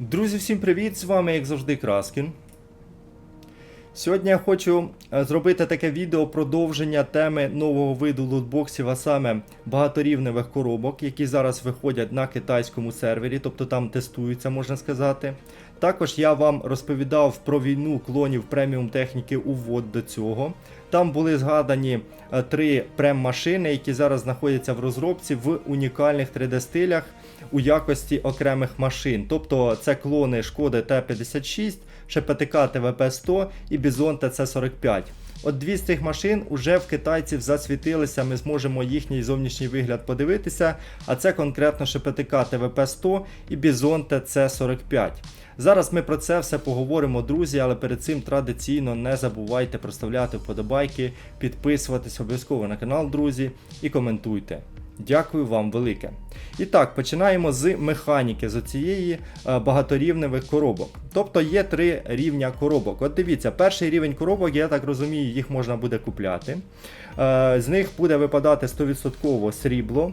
Друзі, всім привіт! З вами, як завжди, Краскін. Сьогодні я хочу е, зробити таке відео продовження теми нового виду лутбоксів, а саме багаторівневих коробок, які зараз виходять на китайському сервері, тобто там тестуються, можна сказати. Також я вам розповідав про війну клонів преміум техніки увод до цього. Там були згадані е, три прем-машини, які зараз знаходяться в розробці в унікальних 3D-стилях у якості окремих машин. Тобто це клони Шкоди Т-56, ШПТК ТВП-100 і Бізон ТЦ-45. От дві з цих машин уже в китайців засвітилися, ми зможемо їхній зовнішній вигляд подивитися. А це конкретно ШПТК ТВП-100 і Бізон ТЦ-45. Зараз ми про це все поговоримо, друзі, але перед цим традиційно не забувайте проставляти вподобайки, підписуватись обов'язково на канал, друзі, і коментуйте. Дякую вам велике. І так, починаємо з механіки з оцієї е, багаторівневих коробок. Тобто є три рівня коробок. От дивіться, перший рівень коробок, я так розумію, їх можна буде купляти. Е, З них буде випадати 100% срібло.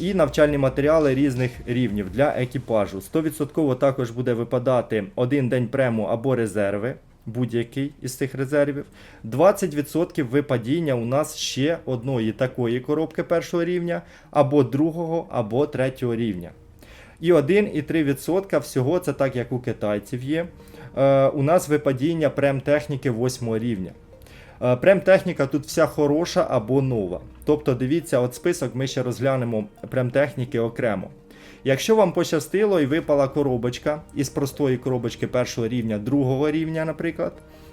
І навчальні матеріали різних рівнів для екіпажу. 100% також буде випадати один день прему або резерви, будь-який із цих резервів. 20% випадіння у нас ще одної такої коробки першого рівня, або другого, або третього рівня. І 1,3% всього це так, як у китайців є. Е, у нас випадіння прем-техніки 8 рівня. Е, Прем-техніка тут вся хороша або нова. Тобто, дивіться, от список ми ще розглянемо прем-техніки окремо. Якщо вам пощастило і випала коробочка із простої коробочки першого рівня, другого рівня, наприклад,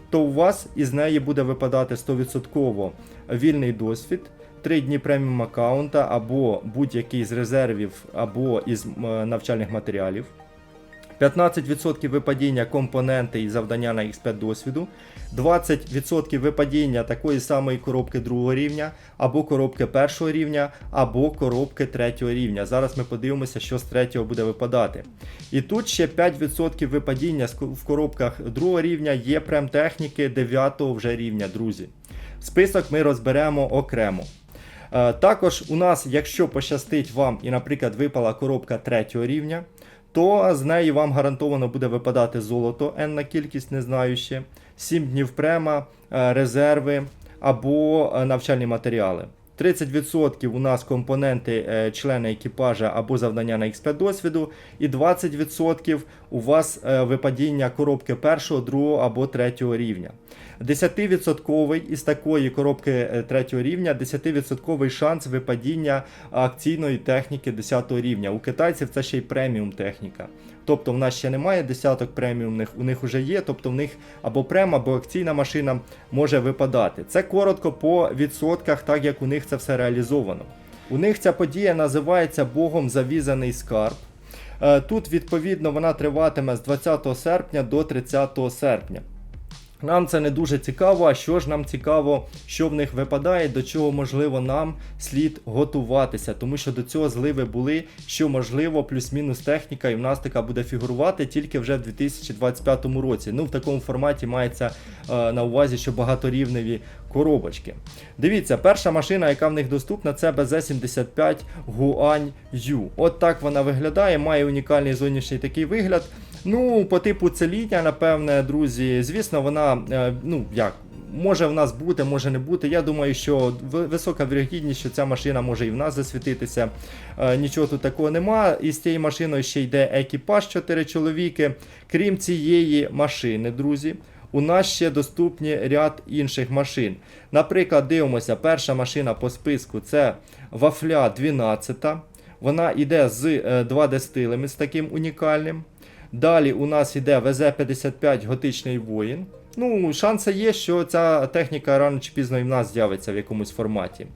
то у вас із неї буде випадати 100% вільний досвід, 3 дні преміум аккаунта або будь-який з резервів, або із е, навчальних матеріалів. 15% випадіння компоненти і завдання на X5 досвіду, 20% випадіння такої самої коробки другого рівня, або коробки першого рівня, або коробки третього рівня. Зараз ми подивимося, що з третього буде випадати. І тут ще 5% випадіння в коробках другого рівня є прем-техніки 9 вже рівня, друзі. Список ми розберемо окремо. Е, Також у нас, якщо пощастить вам і, наприклад, випала коробка третього рівня, то з неї вам гарантовано буде випадати золото, енна кількість, не знаю ще, 7 днів према, е, резерви або е, навчальні матеріали. 30% у нас компоненти е, члени екіпажа або завдання на X5 досвіду, і 20% у вас е, випадіння коробки першого, другого або третього рівня. 10% із такої коробки е, третього рівня, 10% шанс випадіння акційної техніки 10 рівня. У китайців це ще й преміум техніка. Тобто в нас ще немає десяток преміумних, у них вже є, тобто в них або прем, або акційна машина може випадати. Це коротко по відсотках, так як у них це все реалізовано. У них ця подія називається Богом завізаний скарб. Е, Тут, відповідно, вона триватиме з 20 серпня до 30 серпня. Нам це не дуже цікаво, а що ж нам цікаво, що в них випадає, до чого можливо нам слід готуватися, тому що до цього зливи були, що можливо, плюс-мінус техніка і в нас така буде фігурувати тільки вже в 2025 році. Ну, в такому форматі мається е, на увазі, що багаторівневі коробочки. Дивіться, перша машина, яка в них доступна, це BZ75 Guan Yu. От так вона виглядає, має унікальний зовнішній такий вигляд. Ну, по типу целітня, напевне, друзі. Звісно, вона, е, ну як, може в нас бути, може не бути. Я думаю, що висока вірогідність, що ця машина може і в нас засвітитися. Е, Нічого тут такого нема. І з цією машиною ще йде екіпаж 4 чоловіки. Крім цієї машини, друзі. У нас ще доступні ряд інших машин. Наприклад, дивимося, перша машина по списку це Вафля 12. Вона йде з 2D стилем з таким унікальним. Далі у нас йде ВЗ-55 готичний воїн. Ну, шанси є, що ця техніка рано чи пізно і в нас з'явиться в якомусь форматі.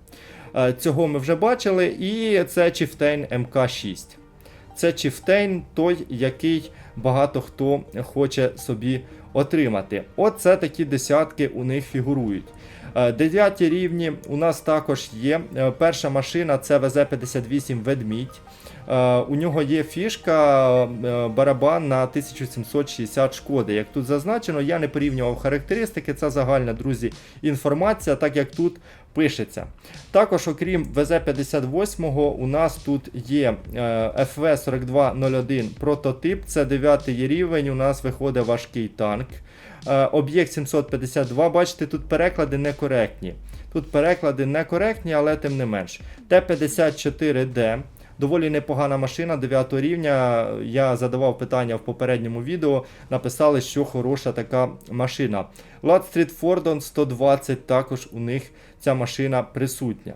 Е, Цього ми вже бачили, і це Chieftain МК6. Це Chieftain, той, який багато хто хоче собі отримати. Оце такі десятки у них фігурують. Е, Дев'яті рівні у нас також є. Е, Перша машина це ВЗ-58 Ведмідь. Е, у нього є фішка е, барабан на 1760 шкоди. Як тут зазначено, я не порівнював характеристики, це загальна, друзі, інформація, так як тут пишеться. Також, окрім ВЗ-58, у нас тут є е, FV-4201 прототип, це 9 рівень, у нас виходить важкий танк. Об'єкт 752, бачите, тут переклади некоректні. Тут переклади некоректні, але тим не менш. Т-54Д. Доволі непогана машина 9 рівня. Я задавав питання в попередньому відео. Написали, що хороша така машина. Ладстріт Фордон 120 також у них ця машина присутня.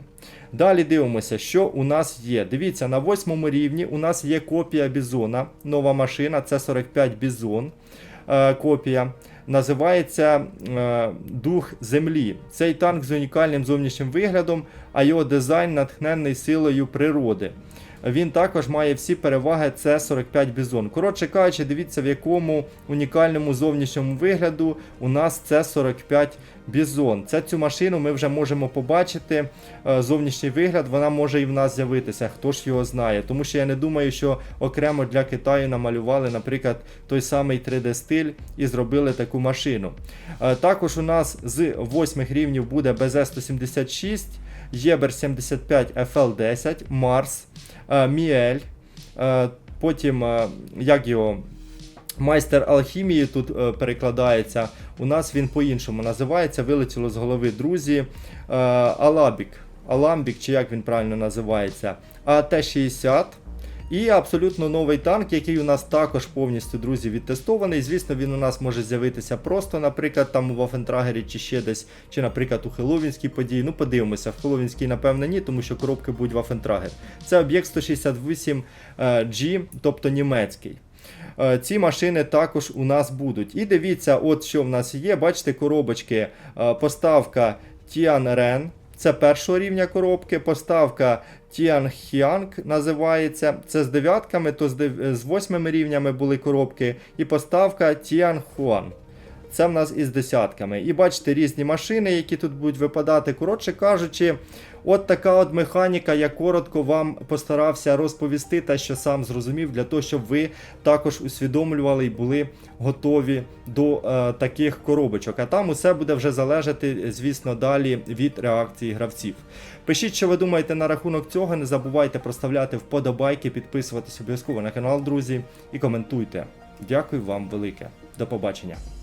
Далі дивимося, що у нас є. Дивіться, на восьмому рівні у нас є копія Бізона. Нова машина, це 45 Бізон. Е, копія. Називається е, Дух Землі. Цей танк з унікальним зовнішнім виглядом, а його дизайн натхнений силою природи. Він також має всі переваги С-45 Бізон. Коротше кажучи, дивіться, в якому унікальному зовнішньому вигляду у нас С-45 Бізон. Це цю машину ми вже можемо побачити. е, Зовнішній вигляд, вона може і в нас з'явитися, хто ж його знає. Тому що я не думаю, що окремо для Китаю намалювали, наприклад, той самий 3D-стиль і зробили таку машину. Е, Також у нас з 8 рівнів буде БЗ-176, Єбер 75 FL10, Марс, Міель, е, потім, е, як його, майстер алхімії тут е, перекладається. У нас він по-іншому називається, вилетіло з голови друзі. Е, Алабік, Аламбік, чи як він правильно називається, АТ-60. І абсолютно новий танк, який у нас також повністю, друзі, відтестований. Звісно, він у нас може з'явитися просто, наприклад, там у Вафентрагері чи ще десь, чи, наприклад, у Хеллоуінській події. Ну, подивимося, в Хеллоуінській, напевно, ні, тому що коробки будуть Вафентрагер. Це об'єкт 168 е, тобто німецький. Е, Ці машини також у нас будуть. І дивіться, от що в нас є. Бачите, коробочки, е, поставка Tianren. Це першого рівня коробки. Поставка Tianxiang називається. Це з дев'ятками, то з восьмими рівнями були коробки. І поставка Tianhuan. Це в нас із десятками. І бачите різні машини, які тут будуть випадати. Коротше кажучи, от така от механіка. Я коротко вам постарався розповісти те, що сам зрозумів, для того, щоб ви також усвідомлювали і були готові до е, таких коробочок. А там усе буде вже залежати, звісно, далі від реакції гравців. Пишіть, що ви думаєте на рахунок цього. Не забувайте проставляти вподобайки, підписуватись обов'язково на канал, друзі, і коментуйте. Дякую вам велике. До побачення.